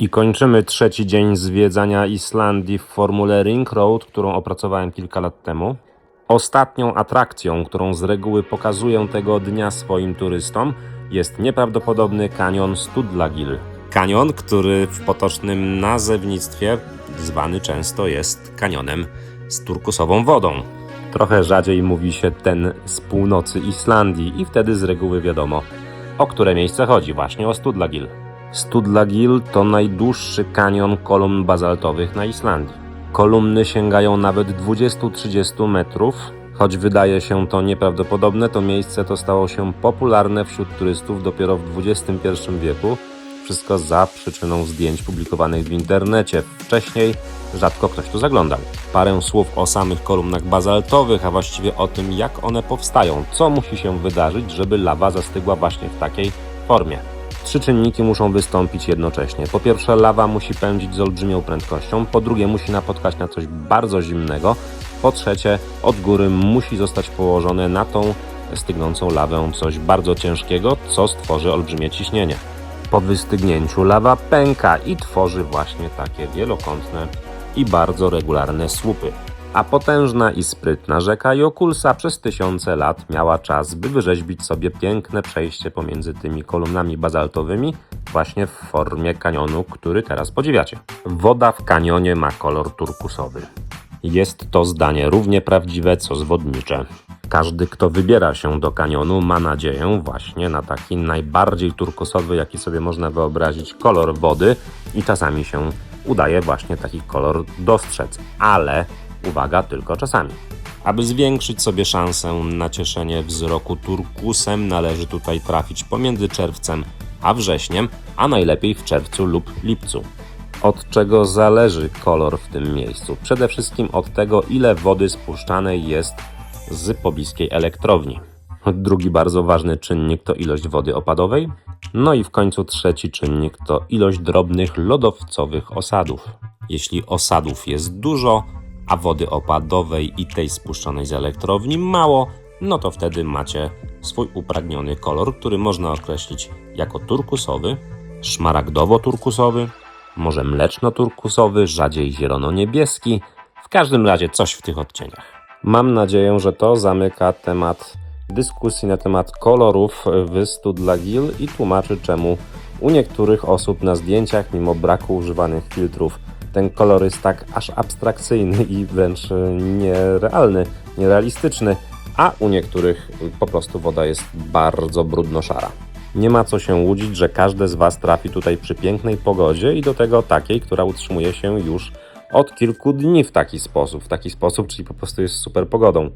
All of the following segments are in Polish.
I kończymy trzeci dzień zwiedzania Islandii w formule Ring Road, którą opracowałem kilka lat temu. Ostatnią atrakcją, którą z reguły pokazuję tego dnia swoim turystom, jest nieprawdopodobny kanion Studlagil. Kanion, który w potocznym nazewnictwie zwany często jest kanionem z turkusową wodą. Trochę rzadziej mówi się ten z północy Islandii i wtedy z reguły wiadomo, o które miejsce chodzi, właśnie o Studlagil. Studlagil to najdłuższy kanion kolumn bazaltowych na Islandii. Kolumny sięgają nawet 20-30 metrów. Choć wydaje się to nieprawdopodobne, to miejsce to stało się popularne wśród turystów dopiero w XXI wieku. Wszystko za przyczyną zdjęć publikowanych w internecie. Wcześniej rzadko ktoś tu zaglądał. Parę słów o samych kolumnach bazaltowych, a właściwie o tym, jak one powstają, co musi się wydarzyć, żeby lawa zastygła właśnie w takiej formie. Trzy czynniki muszą wystąpić jednocześnie. Po pierwsze, lawa musi pędzić z olbrzymią prędkością, po drugie, musi napotkać na coś bardzo zimnego, po trzecie, od góry musi zostać położone na tą stygnącą lawę coś bardzo ciężkiego, co stworzy olbrzymie ciśnienie. Po wystygnięciu lawa pęka i tworzy właśnie takie wielokątne i bardzo regularne słupy. A potężna i sprytna rzeka Jokulsa przez tysiące lat miała czas, by wyrzeźbić sobie piękne przejście pomiędzy tymi kolumnami bazaltowymi, właśnie w formie kanionu, który teraz podziwiacie. Woda w kanionie ma kolor turkusowy. Jest to zdanie równie prawdziwe co zwodnicze. Każdy, kto wybiera się do kanionu, ma nadzieję właśnie na taki najbardziej turkusowy, jaki sobie można wyobrazić, kolor wody i czasami się udaje właśnie taki kolor dostrzec, ale uwaga, tylko czasami. Aby zwiększyć sobie szansę na cieszenie wzroku turkusem, należy tutaj trafić pomiędzy czerwcem a wrześniem, a najlepiej w czerwcu lub lipcu. Od czego zależy kolor w tym miejscu? Przede wszystkim od tego, ile wody spuszczanej jest z pobliskiej elektrowni. Drugi bardzo ważny czynnik to ilość wody opadowej. No i w końcu trzeci czynnik to ilość drobnych lodowcowych osadów. Jeśli osadów jest dużo, a wody opadowej i tej spuszczonej z elektrowni mało, no to wtedy macie swój upragniony kolor, który można określić jako turkusowy, szmaragdowo-turkusowy, może mleczno-turkusowy, rzadziej zielono-niebieski, w każdym razie coś w tych odcieniach. Mam nadzieję, że to zamyka temat dyskusji na temat kolorów w Studlagil i tłumaczy czemu u niektórych osób na zdjęciach, mimo braku używanych filtrów, ten kolor jest tak aż abstrakcyjny i wręcz nierealny, nierealistyczny, a u niektórych po prostu woda jest bardzo brudno-szara. Nie ma co się łudzić, że każdy z Was trafi tutaj przy pięknej pogodzie i do tego takiej, która utrzymuje się już od kilku dni w taki sposób. W taki sposób, czyli po prostu jest super pogodą.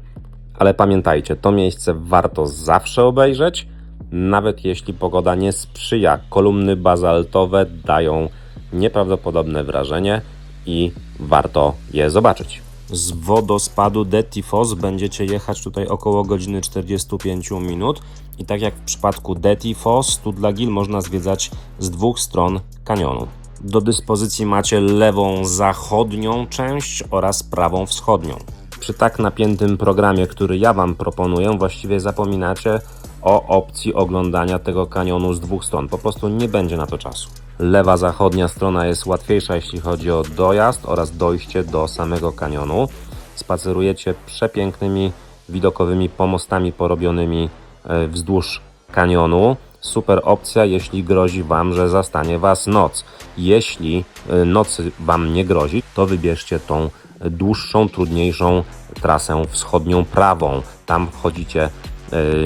Ale pamiętajcie, to miejsce warto zawsze obejrzeć, nawet jeśli pogoda nie sprzyja. Kolumny bazaltowe dają nieprawdopodobne wrażenie i warto je zobaczyć. Z wodospadu Detifos będziecie jechać tutaj około godziny 45 minut i tak jak w przypadku Detifos, Studlagil można zwiedzać z dwóch stron kanionu. Do dyspozycji macie lewą zachodnią część oraz prawą wschodnią. Przy tak napiętym programie, który ja Wam proponuję, właściwie zapominacie o opcji oglądania tego kanionu z dwóch stron. Po prostu nie będzie na to czasu. Lewa zachodnia strona jest łatwiejsza, jeśli chodzi o dojazd oraz dojście do samego kanionu. Spacerujecie przepięknymi, widokowymi pomostami porobionymi e, wzdłuż kanionu. Super opcja, jeśli grozi Wam, że zastanie Was noc. Jeśli e, nocy Wam nie grozi, to wybierzcie tą dłuższą, trudniejszą trasę wschodnią prawą. Tam wchodzicie e,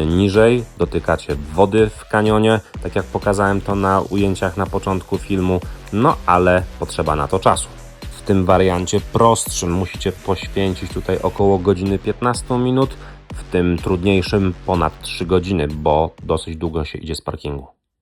niżej, dotykacie wody w kanionie, tak jak pokazałem to na ujęciach na początku filmu, no ale potrzeba na to czasu. W tym wariancie prostszym musicie poświęcić tutaj około godziny 15 minut, w tym trudniejszym ponad 3 godziny, bo dosyć długo się idzie z parkingu.